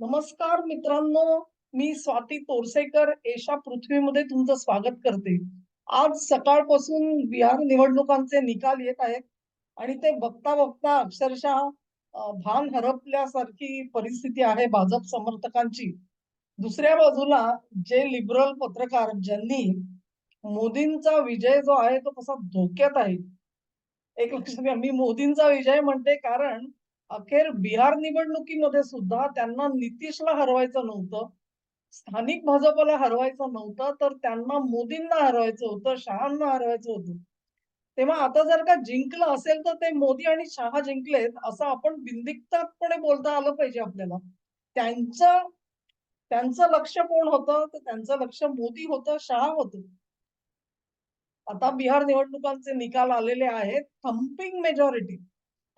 नमस्कार मित्रांनो मी स्वाती तोरसेकर एशा पृथ्वीमध्ये तुमचं स्वागत करते. आज सकाळपासून बिहार निवडणुकांचे निकाल येत आहेत आणि ते बघता बघता अक्षरशः भान हरपल्यासारखी परिस्थिती आहे भाजप समर्थकांची. दुसऱ्या बाजूला जे लिबरल पत्रकार ज्यांनी मोदींचा विजय जो आहे तो तसा धोक्यात आहे. एक लक्षात घ्या मी मोदींचा विजय म्हणते कारण अखेर बिहार निवडणुकीमध्ये सुद्धा त्यांना नितीशला हरवायचं नव्हतं स्थानिक भाजपला हरवायचं नव्हतं तर त्यांना मोदींना हरवायचं होतं शहांना हरवायचं होतं. तेव्हा आता जर का जिंकलं असेल तर ते मोदी आणि शहा जिंकलेत असं आपण बिंदिकतापणे बोलता आलं पाहिजे आपल्याला. त्यांचं त्यांचं लक्ष कोण होतं? तर त्यांचं लक्ष मोदी होतं शहा होतं. आता बिहार निवडणुकांचे निकाल आलेले आहेत थम्पिंग मेजॉरिटी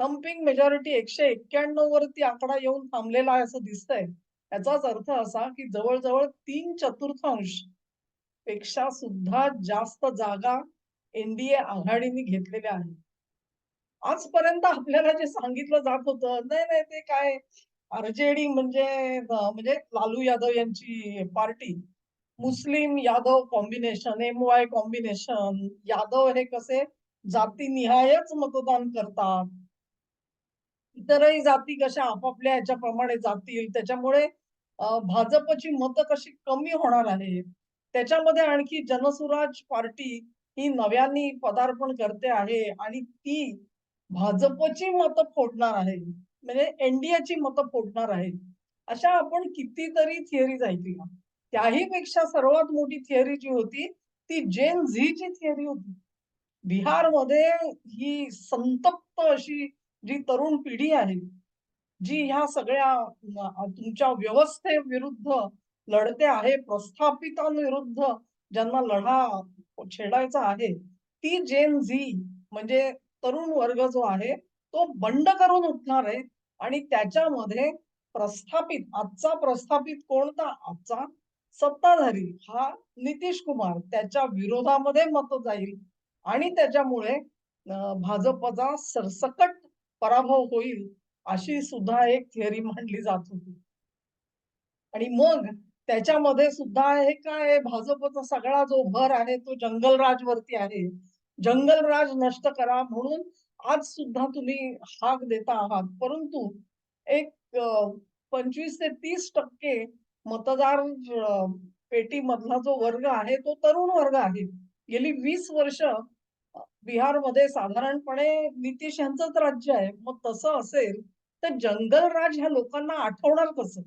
थम्पिंग मेजॉरिटी एकशे एक्क्याण्णव वरती आकडा येऊन थांबलेला आहे असं दिसतंय. याचाच अर्थ असा की जवळजवळ तीन चतुर्थांशपेक्षा सुद्धा जास्त जागा एनडीए आघाडीने घेतलेल्या आहेत. आजपर्यंत आपल्याला जे सांगितलं जात होतं नाही नाही ते काय? आरजेडी म्हणजे म्हणजे लालू यादव यांची पार्टी मुस्लिम Yadav combination M Y combination Yadav हे कसे जातीनिहायच मतदान करतात. इतरही जाती कशा आपापल्या ह्याच्याप्रमाणे जातील? त्याच्यामुळे भाजपची मतं कशी कमी होणार आहेत? त्याच्यामध्ये आणखी जनसुराज पार्टी ही नव्याने पदार्पण करते आहे आणि ती भाजपची मतं फोडणार आहे. म्हणजे एनडीएची मतं फोडणार आहे. अशा आपण कितीतरी थिअरीज ऐकल्या. त्याही पेक्षा सर्वात मोठी थिअरी जी होती ती जेन झीची थिअरी होती. बिहारमध्ये ही संतप्त अशी जी तरुण पिढी आहे जी ह्या सगळ्या तुमच्या व्यवस्थेविरुद्ध लढते आहे प्रस्थापितांविरुद्ध ज्यांना लढा छेडायचा आहे ती जेन झी म्हणजे तरुण वर्ग जो आहे तो बंड करून उठणार आहे आणि त्याच्यामध्ये प्रस्थापित आजचा प्रस्थापित कोणता आजचा सत्ताधारी हा नितीश कुमार त्याच्या विरोधामध्ये मत जाईल आणि त्याच्यामुळे भाजपचा सरसकट पराभव होईल अशी सुद्धा एक थिअरी मांडली जात होती. आणि मग त्याच्यामध्ये सुद्धा हे काय भाजपचा सगळा जो भर आहे तो जंगलराज वरती आहे. जंगलराज नष्ट करा म्हणून आज सुद्धा तुम्ही हाक देता आहात. परंतु एक पंचवीस ते तीस टक्के मतदार पेटी पेटीमधला जो वर्ग आहे तो तरुण वर्ग आहे. गेली वीस वर्ष बिहारमध्ये साधारणपणे नितीश यांचंच राज्य आहे. मग तसं असेल तर जंगलराज ह्या लोकांना आठवणार कसं?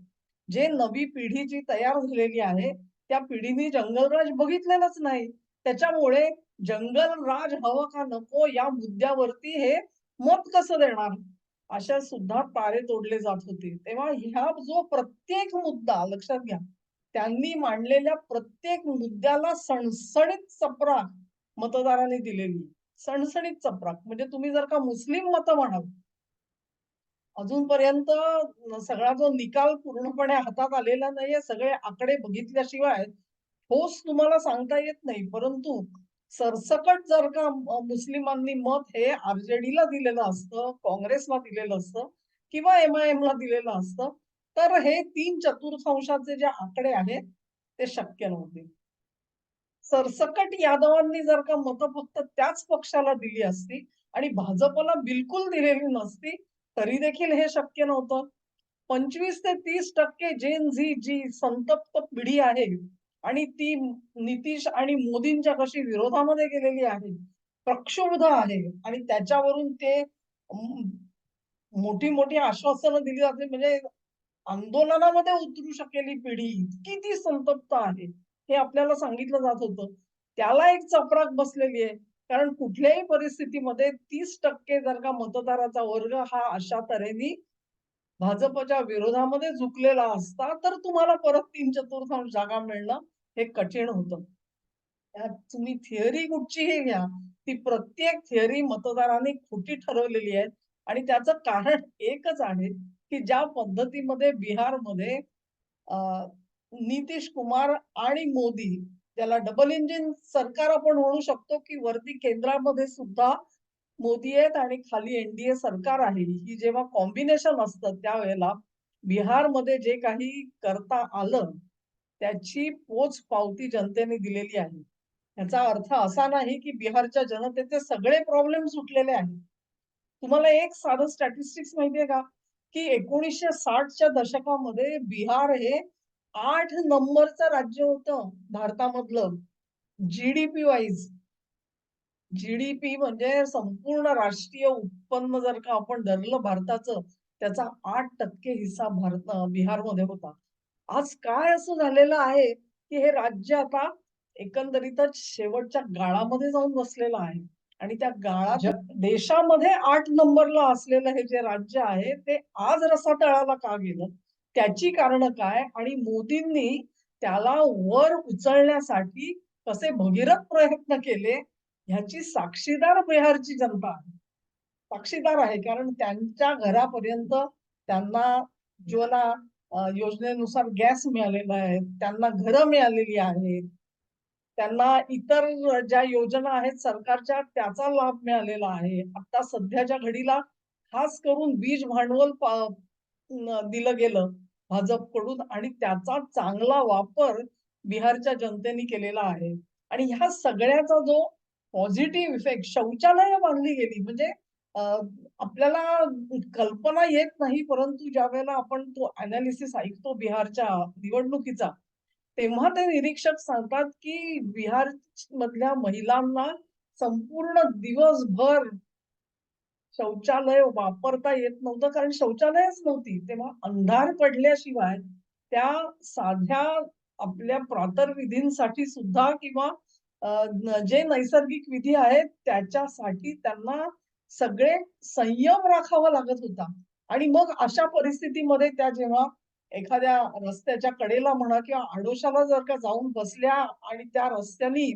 जे नवी पिढी जी तयार झालेली आहे त्या पिढीने जंगलराज बघितलेलंच नाही. त्याच्यामुळे जंगलराज हवं का नको या मुद्द्यावरती हे मत कसं देणार? अशा सुद्धा तारे तोडले जात होते. तेव्हा ह्या जो प्रत्येक मुद्दा लक्षात घ्या त्यांनी मांडलेल्या प्रत्येक मुद्द्याला सणसणीत चपराक मतदारांनी दिलेली सणसणीत चपराक. म्हणजे तुम्ही जर का मुस्लिम मत म्हणाल अजूनपर्यंत सगळा जो निकाल पूर्णपणे हातात आलेला नाहीये सगळे आकडे बघितल्याशिवाय ठोस तुम्हाला सांगता येत नाही. परंतु सरसकट जर का मुस्लिमांनी मत हे आरजेडीला दिलेलं असतं काँग्रेसला दिलेलं असतं किंवा एमआयएम ला दिलेलं असतं तर हे तीन चतुर्थांशाचे जे आकडे आहेत ते शक्य नव्हते. सरसकट यादवांनी जर का मतं फक्त त्याच पक्षाला दिली असती आणि भाजपला बिलकुल दिलेली नसती तरी देखील हे शक्य नव्हतं. पंचवीस ते तीस टक्के जेन झी जी संतप्त पिढी आहे आणि ती नितीश आणि मोदींच्या कशी विरोधामध्ये गेलेली आहे प्रक्षुब्ध आहे आणि त्याच्यावरून ते मोठी मोठी आश्वासनं दिली जाते. म्हणजे आंदोलनामध्ये उतरू शकेली पिढी इतकी ती संतप्त आहे. हे आपल्याला सांगितलं जात होतं. त्याला एक चपराक बसलेली आहे. कारण कुठल्याही परिस्थितीमध्ये तीस टक्के जर का मतदाराचा वर्ग हा अशा तऱ्हेने भाजपच्या विरोधामध्ये झुकलेला असता तर तुम्हाला परत तीन चतुर्थांश जागा मिळणं हे कठीण होतं. त्यात तुम्ही थिअरी कुठचीही घ्या ती प्रत्येक थिअरी मतदारांनी खोटी ठरवलेली आहे. आणि त्याचं कारण एकच आहे की ज्या पद्धतीमध्ये बिहारमध्ये अं, नितीश कुमार आणि मोदी त्याला डबल इंजिन सरकार आपण म्हणू शकतो की वरती केंद्रामध्ये सुद्धा मोदी आहेत आणि खाली एनडीए सरकार आहे ही जेव्हा कॉम्बिनेशन असतं त्यावेळेला बिहारमध्ये जे काही करता आलं, त्याची पोच पावती जनतेने दिलेली आहे. याचा अर्थ असा नाही, की बिहारच्या जनतेचे सगळे प्रॉब्लेम सुटलेले आहेत. तुम्हाला एक साधं स्टॅटिस्टिक्स माहितीये का? की एकोणीसशे साठच्या दशकामध्ये बिहार हे 8 नंबरचं राज्य होतं भारतामधलं जी-डी-पी वाईज. जी-डी-पी म्हणजे संपूर्ण राष्ट्रीय उत्पन्न जर का आपण धरलं भारताचं, त्याचा 8% हिस्सा भारत बिहारमध्ये होता. आज काय असं झालेलं आहे, की हे राज्य आता एकंदरीतच शेवटच्या गाळामध्ये जाऊन बसलेलं आहे आणि त्या गाळात देशामध्ये 8 नंबरला असलेलं हे जे राज्य आहे, ते आज रसातळाला का गेलं? त्याची कारण काय? आणि मोदींनी त्याला वर उचलण्यासाठी कसे भगीरथ प्रयत्न केले, ह्याची साक्षीदार बिहारची जनता आहे. साक्षीदार आहे कारण त्यांच्या घरापर्यंत त्यांना उज्ज्वला योजनेनुसार गॅस मिळालेला आहे. त्यांना घरं मिळालेली आहेत. त्यांना इतर ज्या योजना आहेत सरकारच्या त्याचा लाभ मिळालेला आहे. आता सध्याच्या घडीला खास करून बीज भांडवल दिलं गेलं भाजपकडून आणि त्याचा चांगला वापर बिहारच्या जनतेने केलेला आहे. आणि ह्या सगळ्याचा जो पॉझिटिव्ह इफेक्ट शौचालय बांधली गेली म्हणजे आपल्याला कल्पना येत नाही, परंतु ज्या वेळेला आपण तो अनालिसिस ऐकतो बिहारच्या निवडणुकीचा, तेव्हा ते निरीक्षक सांगतात, की बिहार मधल्या महिलांना संपूर्ण दिवसभर शौचालय वापरता येत नव्हतं, कारण शौचालयच नव्हती. तेव्हा अंधार पडल्याशिवाय त्या साध्या आपल्या प्रातर्विधींसाठी सुद्धा किंवा जे नैसर्गिक विधी आहेत त्याच्यासाठी त्यांना सगळे संयम राखावा लागत होता. आणि मग अशा परिस्थितीमध्ये त्या जेव्हा एखाद्या रस्त्याच्या कडेला म्हणा किंवा आडोशाला जर का जाऊन बसल्या आणि त्या रस्त्यानी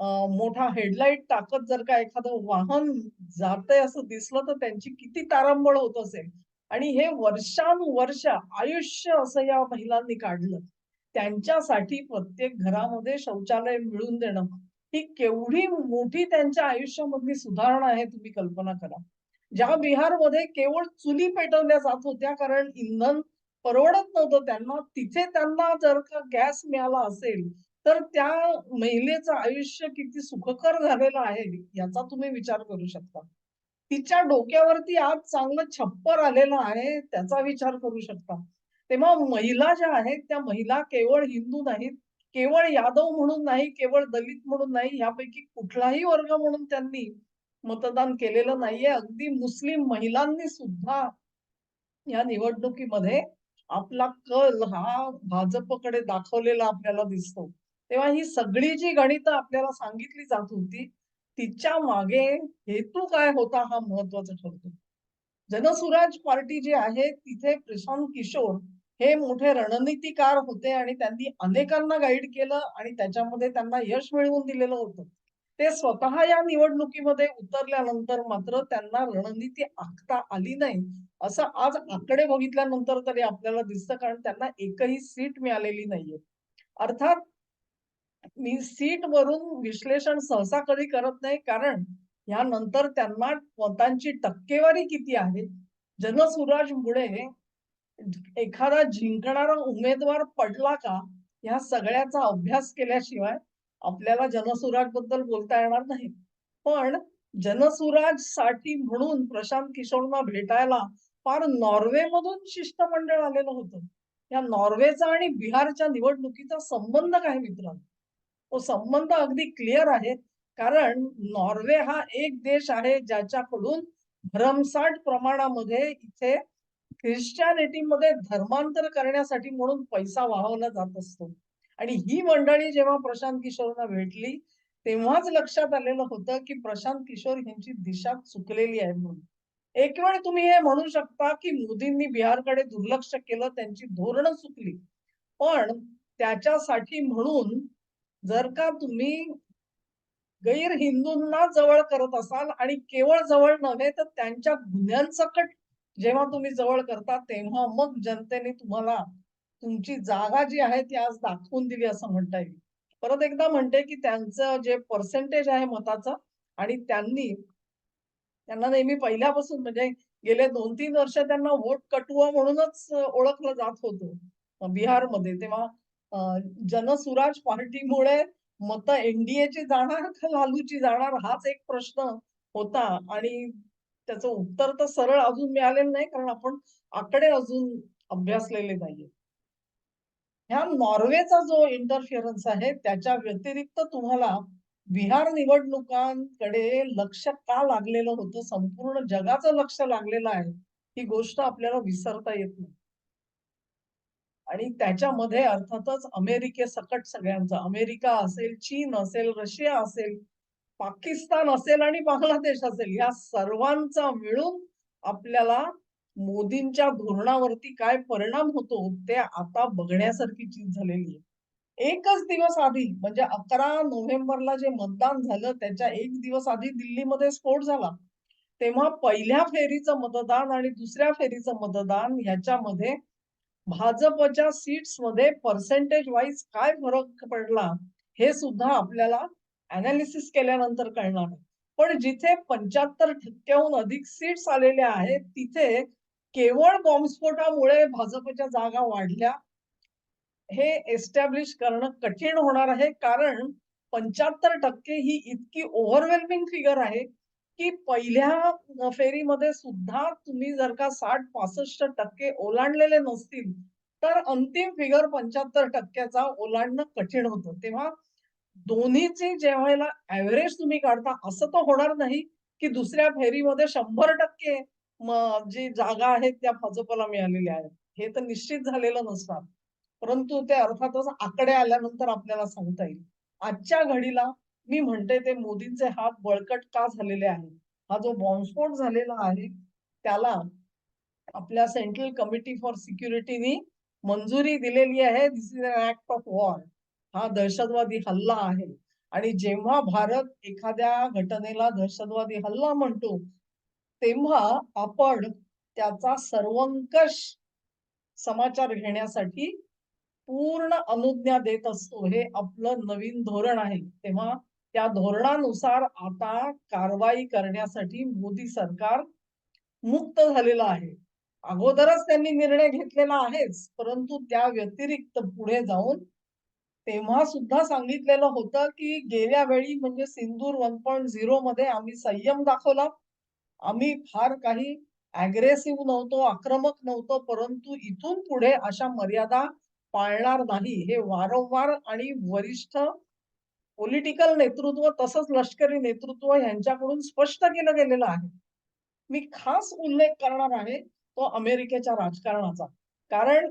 मोठा हेडलाईट टाकत जर का एखादं वाहन जातंय असं दिसलं, तर त्यांची किती तारांबळ होत असेल. आणि हे वर्षानुवर्ष आयुष्य असं या महिलांनी काढलं. त्यांच्यासाठी प्रत्येक घरामध्ये शौचालय मिळून देणं, ही केवढी मोठी त्यांच्या आयुष्यामधली सुधारणा आहे तुम्ही कल्पना करा. ज्या बिहारमध्ये केवळ चुली पेटवल्या जात होत्या कारण इंधन परवडत नव्हतं त्यांना, तिथे त्यांना जर का गॅस मिळाला असेल, तर त्या महिलेचं आयुष्य किती सुखकर झालेलं आहे, याचा तुम्ही विचार करू शकता. तिच्या डोक्यावरती आज चांगलं छप्पर आलेलं आहे, त्याचा विचार करू शकता. तेव्हा महिला ज्या आहेत, त्या महिला केवळ हिंदू नाहीत, केवळ यादव म्हणून नाही, केवळ दलित म्हणून नाही, यापैकी कुठलाही वर्ग म्हणून त्यांनी मतदान केलेलं नाहीये. अगदी मुस्लिम महिलांनी सुद्धा या निवडणुकीमध्ये आपला कल हा भाजपकडे दाखवलेला आपल्याला दिसतो. तेव्हा ही सगळी जी गणितं आपल्याला सांगितली जात होती, तिच्यामागे हेतू काय होता हा महत्त्वाचा ठरतो. जनसुराज पार्टी जी आहे तिथे प्रशांत किशोर हे मोठे रणनीतिकार होते आणि त्यांनी अनेकांना गाईड केलं आणि त्याच्यामध्ये त्यांना यश मिळवून दिलेलं होतं. ते स्वतः या निवडणुकीमध्ये उतरल्यानंतर मात्र त्यांना रणनीती आखता आली नाही. असं आज आकडे बघितल्यानंतर तरी आपल्याला दिसतं कारण त्यांना एकही सीट मिळालेली नाहीये. अर्थात मी सीट वरून विश्लेषण सहसा कधी करत नाही कारण यानंतर त्यांना मतांची टक्केवारी किती आहे, जनसुराजमुळे एखादा जिंकणारा उमेदवार पडला का? ह्या सगळ्याचा अभ्यास केल्याशिवाय आपल्याला जनसुराजबद्दल बोलता येणार नाही. पण जनसुराजसाठी म्हणून प्रशांत किशोरना भेटायला फार नॉर्वे मधून शिष्टमंडळ आलेलं होतं. या नॉर्वेचा आणि बिहारच्या निवडणुकीचा संबंध काय मित्रांनो? तो संबंध अगदी क्लिअर आहे. कारण नॉर्वे हा एक देश आहे ज्याच्याकडून भरमसाठ प्रमाणामध्ये इथे ख्रिश्चॅनिटीमध्ये धर्मांतर करण्यासाठी म्हणून पैसा वाहवला जात असतो. आणि ही मंडळी जेव्हा प्रशांत किशोरना भेटली, तेव्हाच लक्षात आलेलं होतं, की प्रशांत किशोर यांची दिशा चुकलेली आहे म्हणून. एक वेळ तुम्ही हे म्हणू शकता, की मोदींनी बिहारकडे दुर्लक्ष केलं, त्यांची धोरणं चुकली. पण त्याच्यासाठी म्हणून जर का तुम्ही गैर-हिंदूंना जवळ करत असाल आणि केवळ जवळ नव्हे, तर त्यांच्या गुन्ह्यांसकट जेव्हा तुम्ही जवळ करता, तेव्हा मग जनतेने तुम्हाला तुमची जागा जी आहे ती आज दाखवून दिली असं म्हणता येईल. परत एकदा म्हणते, की त्यांचं जे पर्सेंटेज आहे मताचं आणि त्यांनी त्यांना नेहमी पहिल्यापासून म्हणजे गेले दोन तीन वर्ष त्यांना वोट कटुआ म्हणूनच ओळखलं जात होतं बिहारमध्ये. तेव्हा जनसुराज पार्टीमुळे मतं एनडीएची जाणार का लालूची जाणार हाच एक प्रश्न होता आणि त्याचं उत्तर तर सरळ अजून मिळालेलं नाही कारण आपण आकडे अजून अभ्यासलेले नाहीये. ह्या नॉर्वेचा जो इंटरफिअरन्स आहे त्याच्या व्यतिरिक्त तुम्हाला बिहार निवडणुकांकडे लक्ष का लागलेलं होतं, संपूर्ण जगाचं लक्ष लागलेलं आहे, ही गोष्ट आपल्याला विसरता येत नाही. आणि त्याच्यामध्ये अर्थातच अमेरिकेसकट सगळ्यांचं अमेरिका असेल, चीन असेल, रशिया असेल, पाकिस्तान असेल आणि बांगलादेश असेल, या सर्वांचा मिळून आपल्याला मोदींच्या धोरणावरती काय परिणाम होतो, ते आता बघण्यासारखी चीज झालेली आहे. एकच दिवस आधी म्हणजे 11 नोव्हेंबरला जे मतदान झालं, त्याच्या एक दिवस आधी दिल्लीमध्ये स्फोट झाला. तेव्हा पहिल्या फेरीचं मतदान आणि दुसऱ्या फेरीचं मतदान ह्याच्यामध्ये भाजपच्या सीट्समध्ये पर्सेंटेज वाईज काय फरक पडला, हे सुद्धा आपल्याला अनालिसिस केल्यानंतर कळणार पण जिथे पंच्याहत्तर टक्क्याहून अधिक सीट्स आलेल्या आहेत, तिथे केवळ बॉम्बस्फोटामुळे भाजपच्या जागा वाढल्या. हे एस्टॅब्लिश करणं कठीण होणार आहे. कारण 75% ही इतकी ओव्हरवेल्मिंग फिगर आहे, की पहिल्या फेरीमध्ये सुद्धा तुम्ही जर का 60-65% ओलांडलेले नसतील, तर अंतिम फिगर पंच्याहत्तर टक्क्याचा ओलांडणं कठीण होतं. तेव्हा दोन्हीची जेव्हा ऍव्हरेज तुम्ही काढता, असं तर होणार नाही, की दुसऱ्या फेरीमध्ये शंभर टक्के जी जागा आहेत त्या भाजपला मिळालेल्या आहेत. हे तर निश्चित झालेलं नसणार. परंतु ते अर्थातच आकडे आल्यानंतर आपल्याला सांगता येईल. आजच्या घडीला मी म्हणते ते मोदींचे हात बळकट का झालेले आहेत. हा जो बॉम्बस्फोट झालेला आहे, त्याला आपल्या सेंट्रल कमिटी फॉर सिक्युरिटीनी मंजुरी दिलेली आहे. This is an act of war. हा दहशतवादी हल्ला आहे आणि जेव्हा भारत एखाद्या घटनेला दहशतवादी हल्ला म्हणतो, तेव्हा आपण त्याचा सर्वंकष समाचार घेण्यासाठी पूर्ण अनुज्ञा देत असतो. हे आपलं नवीन धोरण आहे. तेव्हा त्या धोरणानुसार आता कारवाई करण्यासाठी मोदी सरकार मुक्त झालेलं आहे. अगोदरच त्यांनी निर्णय घेतलेला आहेच, परंतु त्या व्यतिरिक्त पुढे जाऊन तेव्हा सुद्धा सांगितलेलं होतं, की गेल्या वेळी म्हणजे सिंदूर 1.0 मध्ये आम्ही संयम दाखवला. आम्ही फार काही अग्रेसिव्ह नव्हतो, आक्रमक नव्हतो, परंतु इथून पुढे अशा मर्यादा पाळणार नाही. हे वारंवार आणि वरिष्ठ पॉलिटिकल नेतृत्व तसंच लष्करी नेतृत्व यांच्याकडून स्पष्ट केलं गेलेलं आहे. मी खास उल्लेख करणार आहे तो अमेरिकेच्या राजकारणाचा. कारण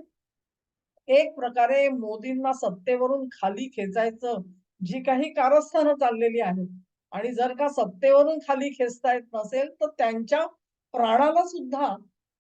एक प्रकारे मोदींना सत्तेवरून खाली खेचायचं जी काही कारस्थानं चाललेली आहेत आणि जर का सत्तेवरून खाली खेचता येत नसेल, तर त्यांच्या प्राणाला सुद्धा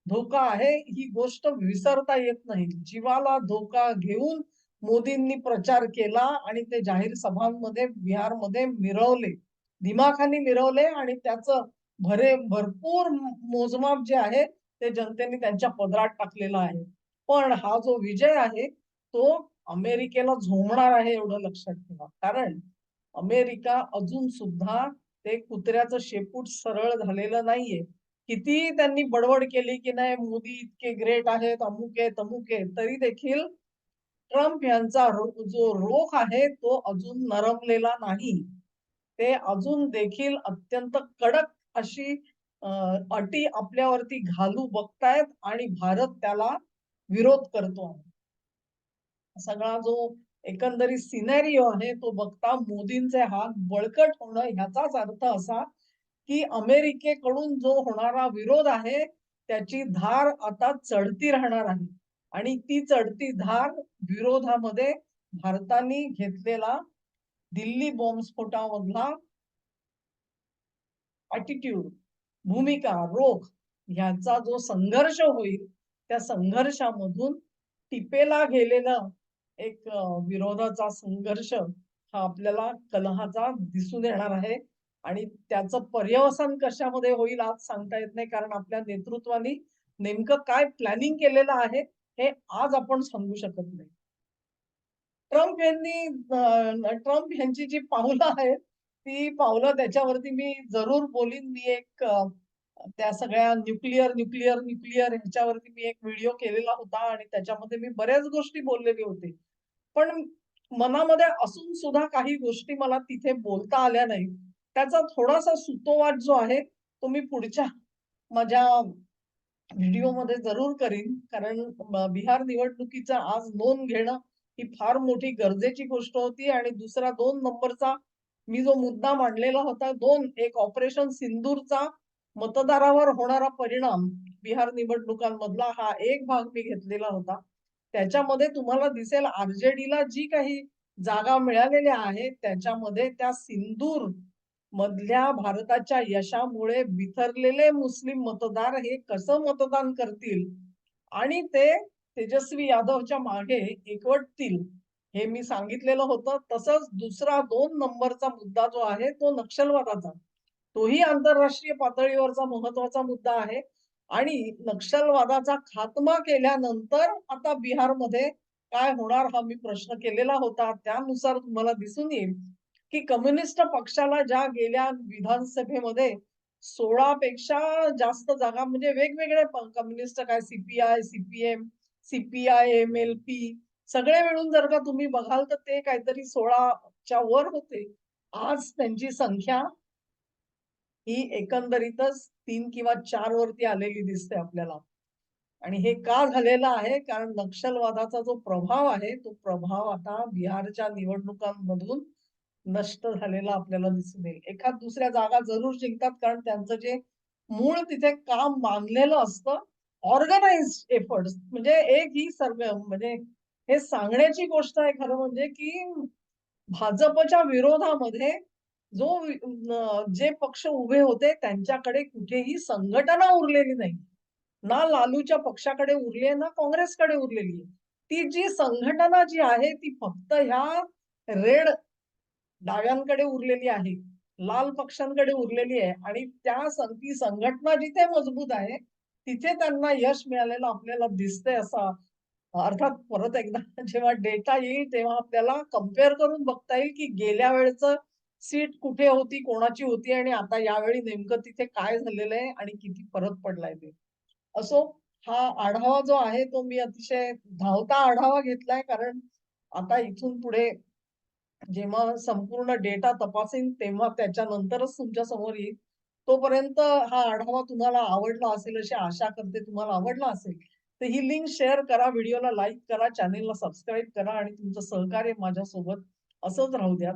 धोका आहे, ही गोष्ट विसरता येत नाही. जीवाला धोका घेऊन मोदींनी प्रचार केला आणि ते जाहीर सभांमध्ये बिहारमध्ये मिरवले. दिमाखाने मिरवले आणि त्याचं भरे भरपूर मोजमाप जे आहे, ते जनतेने त्यांच्या पदरात टाकलेलं आहे. पण हा जो विजय आहे, तो अमेरिकेला झोंबणार आहे एवढं लक्षात ठेवा. कारण अमेरिका अजून सुद्धा ते कुत्र्याचं शेपूट सरळ झालेलं नाहीये. कितीही त्यांनी बडबड केली, की नाही मोदी इतके ग्रेट आहेत, अमुक आहे, तमुक आहे, तरी देखील ट्रम्प यांचा जो रोख आहे, तो अजून नरमलेला नाही. ते अजून देखील अत्यंत कडक अशी अटी आपल्यावरती घालू बघतायत आणि भारत त्याला विरोध करतो आहे. सगळा जो एकंदरीत सिनेरिओ आहे, तो बघता मोदींचे हात बळकट होणं ह्याचाच अर्थ असा, की अमेरिकेकडून जो होणारा विरोध आहे, त्याची धार आता चढती राहणार आहे आणि ती चढती धार विरोधामध्ये भारताने घेतलेला दिल्ली बॉम्बस्फोटामधला ॲटिट्यूड, भूमिका, रोख ह्याचा जो संघर्ष होईल, त्या संघर्षामधून टिपेला गेलेलं एक विरोधाचा संघर्ष हा आपल्याला कलहाचा दिसून येणार आहे आणि त्याचं पर्यवसन कशामध्ये होईल आज सांगता येत नाही. कारण आपल्या नेतृत्वाने नेमकं काय प्लॅनिंग केलेलं आहे, हे आज आपण सांगू शकत नाही. ट्रम्प यांनी ट्रम्प यांची जी पावलं आहेत, ती पावलं त्याच्यावरती मी जरूर बोलीन. मी एक त्या सगळ्या न्यूक्लिअर, न्यूक्लिअर, न्यूक्लिअर ह्याच्यावरती मी एक व्हिडिओ केलेला होता आणि त्याच्यामध्ये मी बऱ्याच गोष्टी बोललेली होते. पण मनामध्ये असून सुद्धा काही गोष्टी मला तिथे बोलता आल्या नाही त्याचा थोडासा सुतोवाट जो आहे, तो मी पुढच्या माझ्या व्हिडिओमध्ये जरूर करीन. कारण बिहार निवडणुकीचा आज नोंद घेणं ही फार मोठी गरजेची गोष्ट होती आणि दुसरा 2 नंबरचा मी जो मुद्दा मांडलेला होता 2 एक ऑपरेशन सिंदूरचा मतदारावर होणारा परिणाम बिहार निवडणुकांमधला हा एक भाग मी घेतलेला होता. त्याच्यामध्ये तुम्हाला दिसेल आर-जे-डीला जी काही जागा मिळालेल्या आहेत, त्याच्यामध्ये त्या सिंदूर मधल्या भारताच्या यशामुळे बिथरलेले मुस्लिम मतदार हे कसं मतदान करतील आणि ते तेजस्वी यादवच्या मागे एकवटतील, हे मी सांगितलेलं होतं. तसंच दुसरा दोन नंबरचा मुद्दा जो आहे तो नक्षलवादाचा. तोही आंतरराष्ट्रीय पातळीवरचा महत्त्वाचा मुद्दा आहे आणि नक्षलवादाचा खात्मा केल्यानंतर आता बिहारमध्ये काय होणार हा मी प्रश्न केलेला होता. त्यानुसार तुम्हाला दिसून येईल, की कम्युनिस्ट पक्षाला ज्या गेल्या विधानसभेमध्ये 16 पेक्षा जास्त जागा म्हणजे वेगवेगळे कम्युनिस्ट काय CPI CPM CPI M L P सगळे मिळून जर का तुम्ही बघाल तर ते काहीतरी 16च्या वर होते. आज त्यांची संख्या ही एकंदरीतच तीन किंवा चार वरती आलेली दिसते आपल्याला. आणि हे का झालेलं आहे? कारण नक्षलवादाचा जो प्रभाव आहे, तो प्रभाव आता बिहारच्या निवडणुकांमधून नष्ट झालेला आपल्याला दिसून येईल. एखाद दुसऱ्या जागा जरूर जिंकतात कारण त्यांचं जे मूळ तिथे काम मानलेलं असतं, ऑर्गनाइज एफर्ट्स म्हणजे एक ही सर्व म्हणजे हे सांगण्याची गोष्ट आहे खरं म्हणजे, की भाजपच्या विरोधामध्ये जो जे पक्ष उभे होते त्यांच्याकडे कुठेही संघटना उरलेली नाही. ना लालूच्या पक्षाकडे उरली आहे, ना काँग्रेसकडे उरलेली आहे. ती जी संघटना जी आहे ती फक्त ह्या रेड डाव्यांकडे उरलेली आहे. लाल पक्षांकडे उरलेली आहे आणि त्या सं ती संघटना जिथे मजबूत आहे, तिथे त्यांना यश मिळालेलं आपल्याला दिसतंय असा अर्थात परत एकदा जेव्हा डेटा येईल तेव्हा आपल्याला कंपेअर करून बघता येईल, की गेल्या वेळचं सीट कुठे होती, कोणाची होती आणि आता यावेळी नेमकं तिथे काय झालेलं आहे आणि किती फरक पडलाय ते. असो, हा आढावा जो आहे तो मी अतिशय धावता आढावा घेतलाय कारण आता इथून पुढे जेव्हा संपूर्ण डेटा तपासीन तेव्हा त्याच्यानंतरच तुमच्यासमोर येईल. तोपर्यंत हा आढावा तुम्हाला आवडला असेल अशी आशा करते. तुम्हाला आवडला असेल, तर ही लिंक शेअर करा, व्हिडिओला लाईक करा, चॅनेलला सबस्क्राईब करा आणि तुमचं सहकार्य माझ्यासोबत असंच राहू द्या.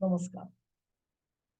नमस्कार.